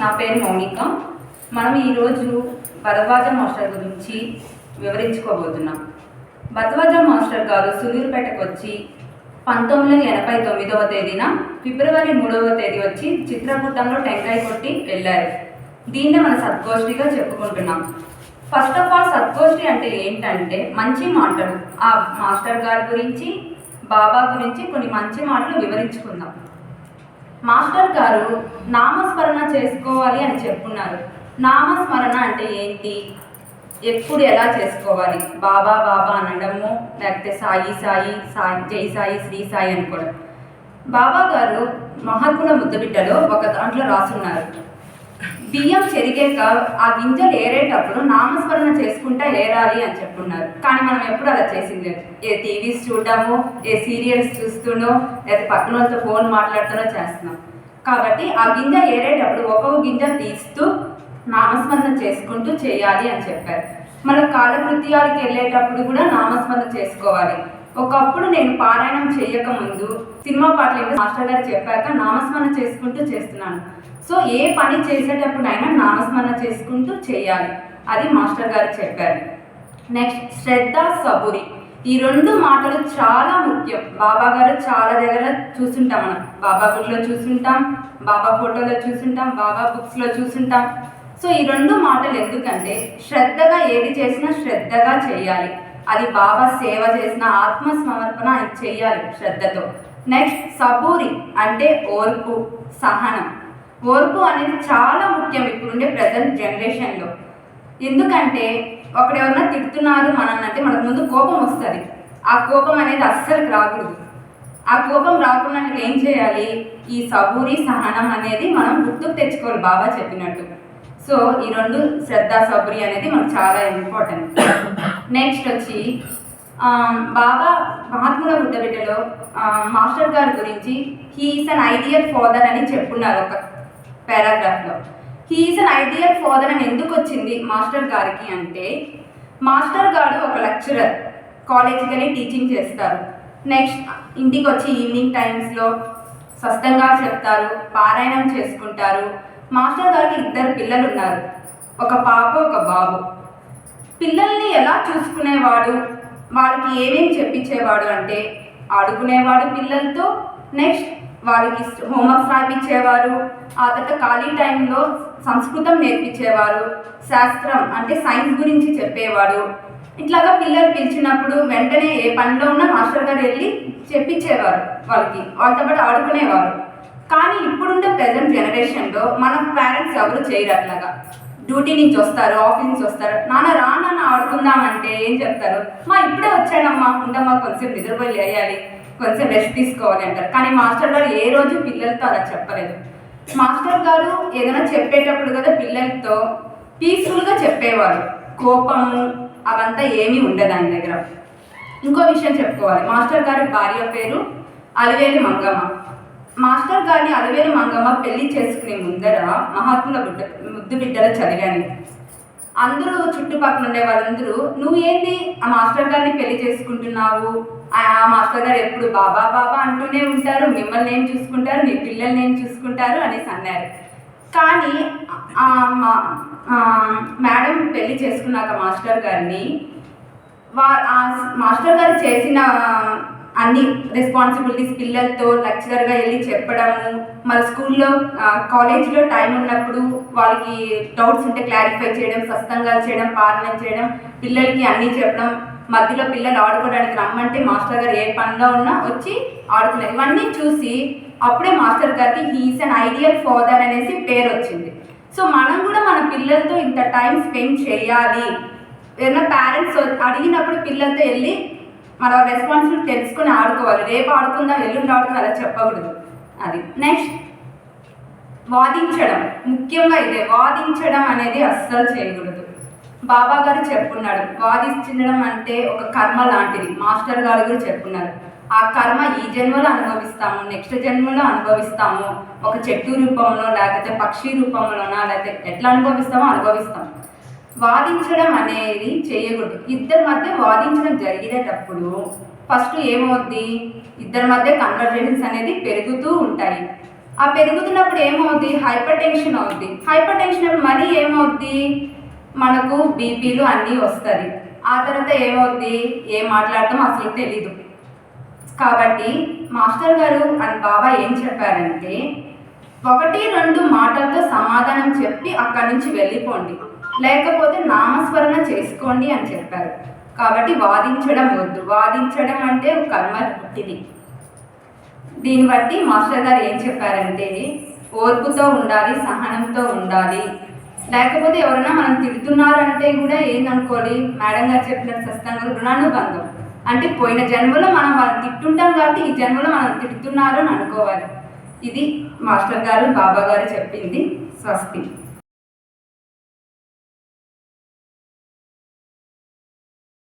నా పేరు మౌనిక. మనం ఈరోజు భరద్వాజ మాస్టర్ గురించి వివరించుకోబోతున్నాం. భరద్వాజ మాస్టర్ గారు సులూరుపేటకు వచ్చి పంతొమ్మిది వందల ఎనభై తొమ్మిదవ తేదీన ఫిబ్రవరి మూడవ తేదీ వచ్చి చిత్రకూటంలో టెంకాయ కొట్టి వెళ్ళారు. దీన్నే మన సద్గోష్ఠిగా చెప్పుకుంటున్నాం. ఫస్ట్ ఆఫ్ ఆల్ సద్గోష్ఠి అంటే ఏంటంటే మంచి మాటలు. ఆ మాస్టర్ గారి గురించి బాబా గురించి కొన్ని మంచి మాటలు వివరించుకుందాం. మాస్టర్ గారు నామస్మరణ చేసుకోవాలి అని చెప్పున్నారు. నామస్మరణ అంటే ఏంటి? ఎప్పుడు ఎలా చేసుకోవాలి? బాబా బాబా అనడము లేకపోతే సాయి సాయి సాయి జై సాయి శ్రీ సాయి అనుకోవడం. బాబా గారు మహాత్ముల ముద్దబిడ్డలో ఒక దాంట్లో రాసున్నారు. బియ్యం చెరిగాక ఆ గింజలు ఏరేటప్పుడు నామస్మరణ చేసుకుంటా ఏరాలి అని చెప్పున్నారు. కానీ మనం ఎప్పుడు అలా చేసింది? లేదు ఏ టీవీస్ చూడడము ఏ సీరియల్స్ చూస్తుండో లేదా పక్కన వాళ్ళతో ఫోన్ మాట్లాడుతూనో చేస్తున్నాం. కాబట్టి ఆ గింజ ఏరేటప్పుడు ఒక్కొక్క గింజ తీస్తూ నామస్మరణ చేసుకుంటూ చేయాలి అని చెప్పారు. మన కాలకృత్యాలకు వెళ్ళేటప్పుడు కూడా నామస్మరణ చేసుకోవాలి. ఒకప్పుడు నేను పారాయణం చేయక ముందు సినిమా పాటలు మాస్టర్ గారు చెప్పాక నామస్మరణ చేసుకుంటూ చేస్తున్నాను. సో ఏ పని చేసేటప్పుడైనా నామస్మరణ చేసుకుంటూ చేయాలి. అది మాస్టర్ గారు చెప్పారు. నెక్స్ట్ శ్రద్ధ సబురి. ఈ రెండు మాటలు చాలా ముఖ్యం. బాబా గారు చాలా దగ్గర చూసుంటాం మనం. బాబా గుడిలో చూసుంటాం బాబా ఫోటోలో చూసుంటాం బాబా బుక్స్లో చూసుంటాం. సో ఈ రెండు మాటలు ఎందుకంటే శ్రద్ధగా ఏది చేసినా శ్రద్ధగా చేయాలి. అది బాబా సేవ చేసిన ఆత్మ సమర్పణ అది చేయాలి శ్రద్ధతో. నెక్స్ట్ సబూరి అంటే ఓర్పు సహనం. ఓర్పు అనేది చాలా ముఖ్యం ఇప్పుడుండే ప్రజెంట్ జనరేషన్లో ఎందుకంటే ఒకడెవరన్నా తిడుతున్నారు మనల్ని అంటే మనకు ముందు కోపం వస్తుంది. ఆ కోపం అనేది అస్సలు రాకూడదు. ఆ కోపం రాకుండా ఏం చేయాలి? ఈ సబూరి సహనం అనేది మనం గుర్తుకు తెచ్చుకోవాలి బాబా చెప్పినట్టు. సో ఈ రెండు శ్రద్ధ సబూరి అనేది మనకు చాలా ఇంపార్టెంట్ నెక్స్ట్ వచ్చి బాబా మహాత్ముల బుద్ధబిడ్డలో మాస్టర్ గారి గురించి హీఈస్ అన్ ఐడియల్ ఫాదర్ అని చెప్పున్నారు ఒక పారాగ్రాఫ్లో. He is an ideal father అని ఎందుకు వచ్చింది మాస్టర్ గారికి అంటే మాస్టర్ గారు ఒక లెక్చరర్ కాలేజీకనే వెళ్ళి టీచింగ్ చేస్తారు. నెక్స్ట్ ఇంటికి వచ్చి ఈవినింగ్ టైమ్స్లో స్పష్టంగా చెప్తారు పారాయణం చేసుకుంటారు. మాస్టర్ గారికి ఇద్దరు పిల్లలు ఉన్నారు ఒక పాప ఒక బాబు. పిల్లల్ని ఎలా చూసుకునేవాడు? వాళ్ళకి ఏమేమి చెప్పించేవాడు అంటే ఆడుకునేవాడు పిల్లలతో నెక్స్ట్ వాళ్ళకి హోంవర్క్స్ రాయించేవారు ఆ తర్వాత ఖాళీ టైంలో సంస్కృతం నేర్పించేవారు శాస్త్రం అంటే సైన్స్ గురించి చెప్పేవాడు ఇట్లాగా పిల్లలు పిలిచినప్పుడు వెంటనే ఏ పనిలో ఉన్నా మాస్టర్ గారు వెళ్ళి చెప్పించేవారు వాళ్ళకి వాళ్ళతో పాటు ఆడుకునేవారు. కానీ ఇప్పుడుండే ప్రజెంట్ జనరేషన్లో మన పేరెంట్స్ ఎవరు చేయరు అట్లాగా. డ్యూటీ నుంచి వస్తారు ఆఫీస్ నుంచి వస్తారు. నాన్న రా నాన్న ఆడుకుందామంటే ఏం చెప్తారు? మా ఇప్పుడే వచ్చాడమ్మా ఉండమ్మా కొంచెం నిద్రపోయి లేయాలి. కొంచెం రెస్ట్ తీసుకోవాలి అంటారు. కానీ మాస్టర్ గారు ఏ రోజు పిల్లలతో అలా చెప్పలేదు. మాస్టర్ గారు ఏదైనా చెప్పేటప్పుడు కదా పిల్లలతో పీస్ఫుల్గా చెప్పేవారు. కోపము అవంతా ఏమీ ఉండదు ఆయన దగ్గర. ఇంకో విషయం చెప్పుకోవాలి. మాస్టర్ గారి భార్య పేరు అలివేలి మంగమ్మ. మాస్టర్ గారిని అలివేలి మంగమ్మ పెళ్ళి చేసుకునే ముందర మహాత్ముల బుడ్డ ముద్దు బిడ్డలు చదివాను. అందరూ చుట్టుపక్కల ఉండే వాళ్ళందరూ నువ్వు ఏంది? ఆ మాస్టర్ గారిని పెళ్ళి చేసుకుంటున్నావు? ఆ మాస్టర్ గారు ఎప్పుడు బాబా బాబా అంటూనే ఉంటారు మిమ్మల్ని ఏం చూసుకుంటారు మీ పిల్లల్ని ఏం చూసుకుంటారు అనేసి అన్నారు. కానీ మేడం పెళ్ళి చేసుకున్నాక మాస్టర్ గారిని వా మాస్టర్ గారు చేసిన అన్ని రెస్పాన్సిబిలిటీస్ పిల్లలతో లెక్చరర్గా వెళ్ళి చెప్పడము. మన స్కూల్లో కాలేజీలో టైం ఉన్నప్పుడు వాళ్ళకి డౌట్స్ ఉంటే క్లారిఫై చేయడం స్వస్థంగా చేయడం పాలన చేయడం పిల్లలకి అన్నీ చెప్పడం. మధ్యలో పిల్లలు ఆడుకోవడానికి రమ్మంటే మాస్టర్ గారు ఏ పనిలో ఉన్నా వచ్చి ఆడుకున్నారు ఇవన్నీ చూసి అప్పుడే మాస్టర్ గారికి హీస్ అన్ ఐడియల్ ఫాదర్ అనేసి పేరు వచ్చింది సో మనం కూడా మన పిల్లలతో ఇంత టైం స్పెండ్ చేయాలి. ఏదైనా పేరెంట్స్ అడిగినప్పుడు పిల్లలతో వెళ్ళి మన రెస్పాన్సిబిలిటీ తెలుసుకుని ఆడుకోవాలి. రేపు ఆడుకుందాం ఎల్లుండి ఆడుకుందాం అలా చెప్పకూడదు. అది. నెక్స్ట్ వాదించడం. ముఖ్యంగా ఇదే. వాదించడం అనేది అస్సలు చేయకూడదు. బాబా గారు చెప్పున్నాడు. వాదించడం అంటే ఒక కర్మ లాంటిది. మాస్టర్ గారు కూడా చెప్పున్నారు. ఆ కర్మ ఈ జన్మలో అనుభవిస్తాము నెక్స్ట్ జన్మలో అనుభవిస్తాము. ఒక చెట్టు రూపంలో లేకపోతే పక్షి రూపంలోనా లేకపోతే ఎట్లా అనుభవిస్తామో అనుభవిస్తాము వాదించడం అనేది చేయకూడదు. ఇద్దరి మధ్య వాదించడం జరిగేటప్పుడు ఫస్ట్ ఏమవుద్ది? ఇద్దరి మధ్య కన్వర్జేషన్స్ అనేది పెరుగుతూ ఉంటాయి. ఆ పెరుగుతున్నప్పుడు ఏమవుద్ది? హైపర్ టెన్షన్ అవుద్ది. హైపర్ టెన్షన్ అప్పుడు మరీ ఏమవుద్ది? మనకు బీపీలు అన్నీ వస్తుంది. ఆ తర్వాత ఏమవుద్ది? ఏం మాట్లాడతాం అసలు తెలీదు. కాబట్టి మాస్టర్ గారు అని బాబా ఏం చెప్పారంటే ఒకటి రెండు మాటలతో సమాధానం చెప్పి అక్కడి నుంచి వెళ్ళిపోండి. లేకపోతే నామస్మరణ చేసుకోండి అని చెప్పారు. కాబట్టి వాదించడం వద్దు. వాదించడం అంటే కర్మ పుట్టిది. దీన్ని బట్టి మాస్టర్ గారు ఏం చెప్పారంటే ఓర్పుతో ఉండాలి సహనంతో ఉండాలి. లేకపోతే ఎవరైనా మనం తిడుతున్నారంటే కూడా ఏందనుకోవాలి మేడం గారు చెప్పిన సస్తంగా రుణానుబంధం. అంటే పోయిన జన్మలో మనం వాళ్ళని తిట్టుంటాం కాబట్టి ఈ జన్మలో మనం తిడుతున్నారు అని అనుకోవాలి. ఇది మాస్టర్ గారు బాబా గారు చెప్పింది స్వస్తి.